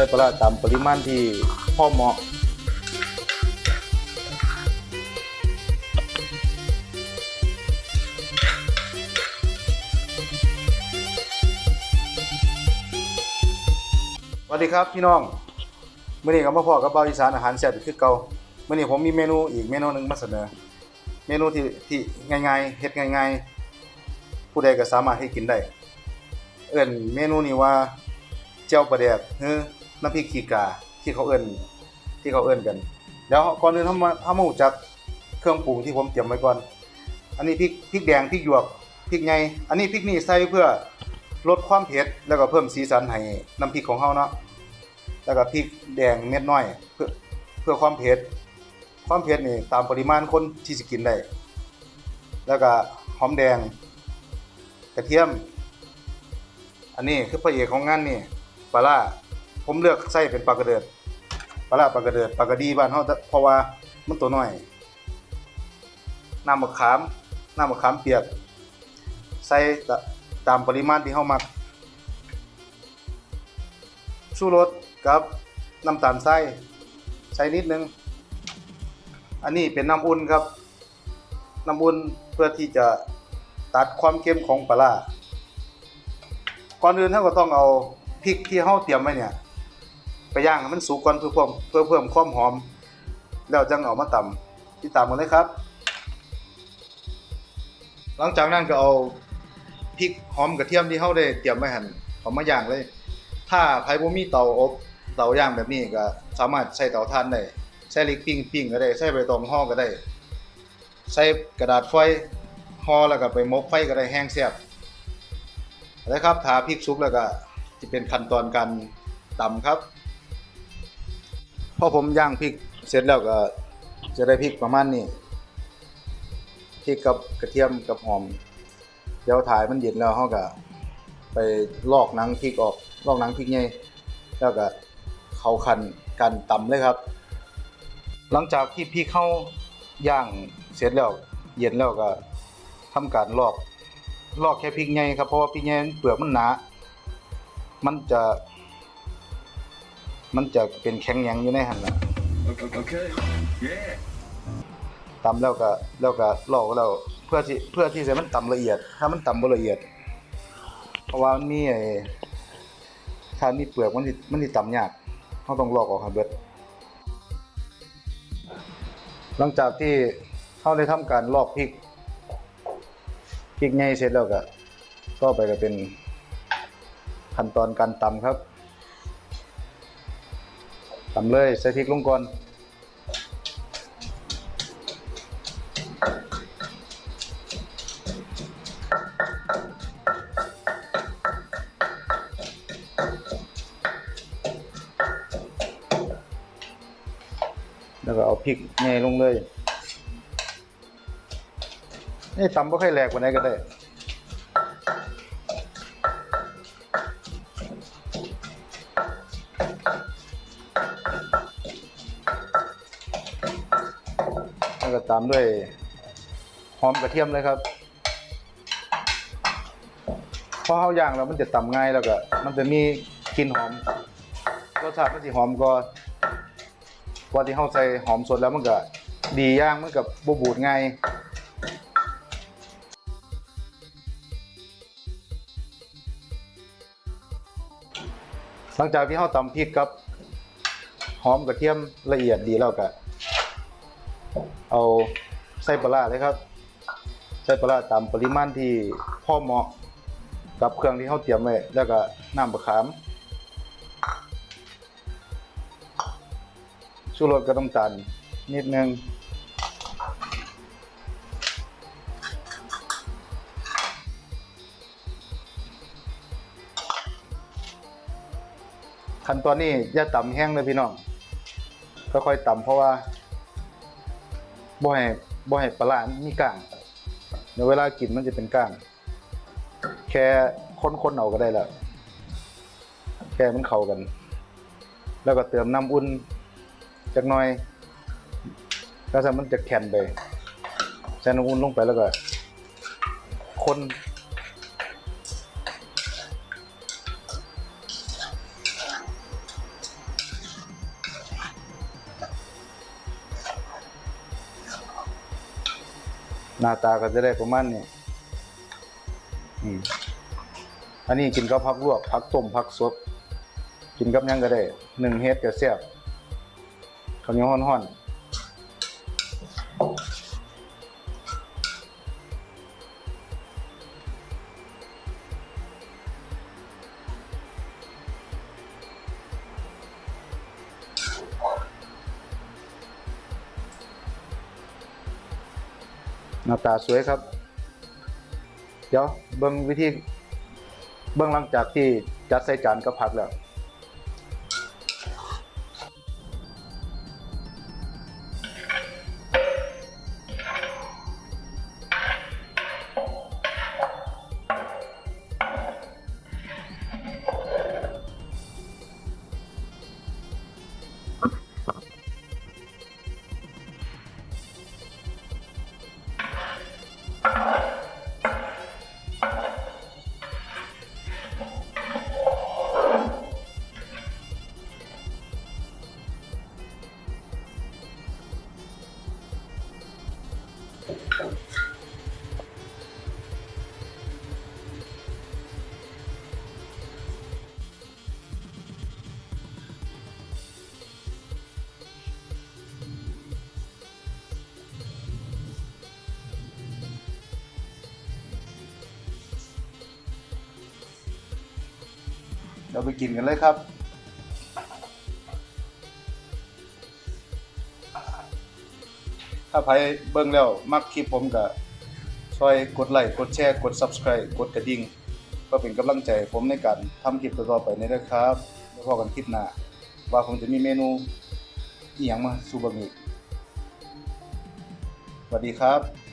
ใส่ปลาร้าตามปริมาณที่พอเหมาะสวัสดีครับพี่น้องเมื่อนี้ก็มาพ่อกับเบาอีสานอาหารแซ่บคือเก่ามื่อนี้ผมมีเมนูอีกเมนูหนึ่งมาเสนอ เมนูที่ที่ง่ายๆเฮ็ดง่ายๆ ผู้ใดก็สามารถให้กินได้ เอิ้นเมนูนี้ว่าเจียวปลาแดกหรือ น้ำพริกขีกาที่เขาเอิ้นที่เขาเอิ้นกันเดี๋ยวก่อนอื่นเฮามาเฮามารู้จักเครื่องปรุงที่ผมเตรียมไว้ก่อน อันนี้พริกพริกแดงพริกหยวกพริกใหญ่อันนี้พริกนี่ใส่เพื่อลดความเผ็ดแล้วก็เพิ่มสีสันให้น้ำพริกของเฮาเนาะแล้วก็พริกแดงเม็ดน้อย เพื่อเพื่อความเผ็ดความเผ็ดนี่ตามปริมาณคนที่สิกินได้ แล้วก็หอมแดง กระเทียม อันนี้คือพระเอกของงานนี่ปลาร้า ผมเลือกใส่เป็นปลากระเดิดปลาร้าปลากระเดิดปลากระดีบ้านเฮาเพราะว่ามันตัวน้อยน้ำมะขามน้ำมะขามเปียก ใส่ตามปริมาณที่เฮามักชูรสกับน้ำตาลทรายใช้นิดนึง อันนี้เป็นน้ำอุ่นครับ น้ำอุ่นเพื่อที่จะตัดความเค็มของปลาร้าก่อนอื่นเราก็ต้องเอาพริกที่เราเตรียมไว้เนี่ย ย่างให้มันสุกก่อนเพื่อเพิ่มเพื่อเพิ่มความหอม แล้วจังเอามาตำที่ตามกันเลยครับ หลังจากนั้นก็เอาพริกหอมกระเทียมที่เราได้เตรียมไว้หั่นเอามาย่างเลย ถ้าไผบ่มีเตาอบเตาย่างแบบนี้ก็สามารถใช้เตาถ่านได้ใช้ล็กปิ้งปิ้งก็ได้ใช้ใบตองห่อก็ได้ใช้กระดาษฟอยห่อแล้วก็ไปมกไฟก็ได้แห้งแซ่บนะครับถ้าพริกสุกแล้วก็จะเป็นขั้นตอนการตำครับ พอผมย่างพริกเสร็จแล้วก็จะได้พริกประมาณนี้พริกกับกระเทียมกับหอมเดี๋ยวถ่ายมันเย็นแล้วเฮาก็ไปลอกหนังพริกออกลอกหนังพริกใหญ่แล้วก็เขาคันกันตำเลยครับ หลังจากที่พริกเข้าย่างเสร็จแล้วเย็นแล้วก็ทำการลอกลอกแค่พริกใหญ่ครับเพราะว่าพริกใหญ่เปลือกมันหนา มันจะ มันจะเป็นแข็งแข็งอยู่ในหั่นน่ะ Okay. Yeah. ตำแล้วก็แล้วก็ลอกแล้วเพื่อที่เพื่อที่จะมันตำละเอียด ถ้ามันตำบ่ละเอียด เพราะว่ามันมีไอ้ถ้ามีเปลือกมันสิมันสิตำยากเราต้องลอกออกให้เบิดหลังจากที่เราได้ทำการลอกพริกพริกใหญ่เสร็จแล้วก็ต่อไปก็เป็นขั้นตอนการตำครับ ตำเลยใส่พริกลงก่อนแล้วก็เอาพริกแง่ลงเลย นี่ตำบ่ค่อยแหลกกว่านี้ก็ได้ แล้วก็ตามด้วยหอมกระเทียมเลยครับพอเฮาย่างแล้วมันจะตำง่ายแล้วก็ มันจะมีกลิ่นหอมรสชาติมันสิหอมกว่าพอที่เฮาใส่หอมสดแล้วมันก็ดีย่างมันก็บ่บูดง่ายหลังจากที่เฮาตำพริกกับ หอมกระเทียมละเอียดดีแล้วก็ เอาใส่ปลาร้าเลยครับ ใส่ปลาตามปริมาณที่พ่อเหมาะกับเครื่องที่เฮาเตรียมไว้แล้วก็น้ำมะขามชูรสกับน้ำตาลนิดนึงขั้นตอนนี้อย่าต่ำแห้งเลยพี่น้องค่อยๆต่ำเพราะว่า บ่ให้บ่ให้ปลาร้ามีก้างเดี๋ยวเวลากินมันจะเป็นก้าง แค่คนๆเอาก็ได้แล้ว แค่มันเข้ากัน แล้วก็เติมน้ำอุ่นจักหน่อย แล้วถ้ามันจะแข็งไปใส่น้ำอุ่นลงไปแล้วก็ คน หน้าตาก็จะได้ประมาณนี้อันนี้กินกับผักลวกผักต้มผักสดกินกับยังก็ได้หนึ่งเฮ็ดก็แซ่บข้าวเหนียวห้อนๆ หน้าตาสวยครับ เดี๋ยวเบิ่งวิธี เบิ่งหลังจากที่จัดใส่จานกับผักแล้ว เราไปกินกันเลยครับ ถ้าใครเบิ่งแล้ว มักคลิปผมก็ช่วยกดไลค์กดแชร์กด Subscribe กดกระดิ่งเพื่อเป็นกำลังใจผมในการทำคลิปต่อๆไปนี้นะครับแล้วพอกันคลิปหน้าว่าผมจะมีเมนูอีหยังมาสู่เบิ่งอีกสวัสดีครับ